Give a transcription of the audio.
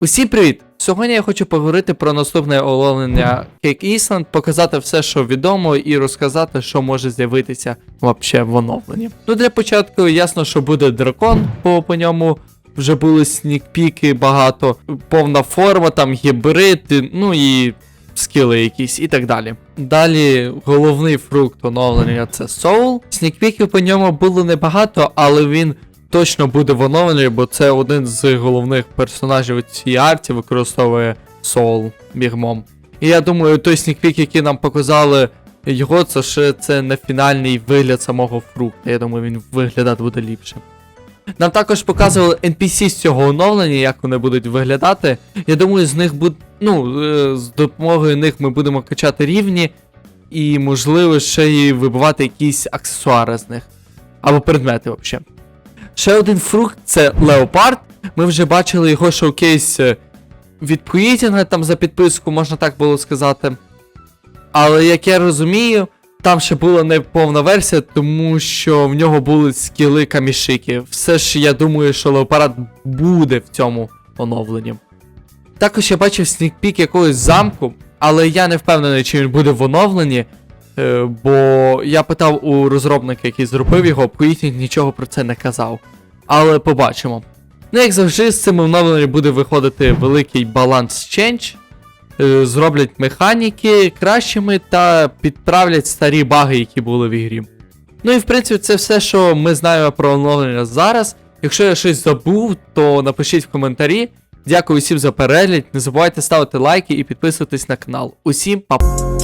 Усім привіт! Сьогодні я хочу поговорити про наступне оновлення Cake Island, показати все, що відомо, і розказати, що може з'явитися вообще в оновленні. Ну для початку ясно, що буде дракон, бо по ньому вже були снікпіки багато, повна форма, там гібрид, ну і скіли якісь і так далі. Далі головний фрукт оновлення це Soul. Снікпіків по ньому було небагато, але він точно буде в оновленні, бо це один з головних персонажів цій арті використовує Soul бігмом. І я думаю, той снікпік, який нам показали його, це ще це не фінальний вигляд самого фрукта. Я думаю, він виглядати буде ліпше. Нам також показували NPC з цього оновлення, як вони будуть виглядати. Я думаю, з них буде. Ну, е, з допомогою них ми будемо качати рівні, і, можливо, ще й вибивати якісь аксесуари з них. Або предмети взагалі. Ще один фрукт це леопард. Ми вже бачили його шоукейс е, від Куїтінга, там за підписку, можна так було сказати. Але як я розумію, там ще була не повна версія, тому що в нього були скіли камішики. Все ж я думаю, що леопард буде в цьому оновленні. Також я бачив снікпік якогось замку, але я не впевнений, чи він буде в оновленні. Е, бо я питав у розробника, який зробив його, Куїтінг нічого про це не казав. Але побачимо. Ну, як завжди, з цим оновленням буде виходити великий баланс ченч. Зроблять механіки кращими та підправлять старі баги, які були в ігрі. Ну і в принципі, це все, що ми знаємо про оновлення зараз. Якщо я щось забув, то напишіть в коментарі. Дякую всім за перегляд. Не забувайте ставити лайки і підписуватись на канал. Усім па!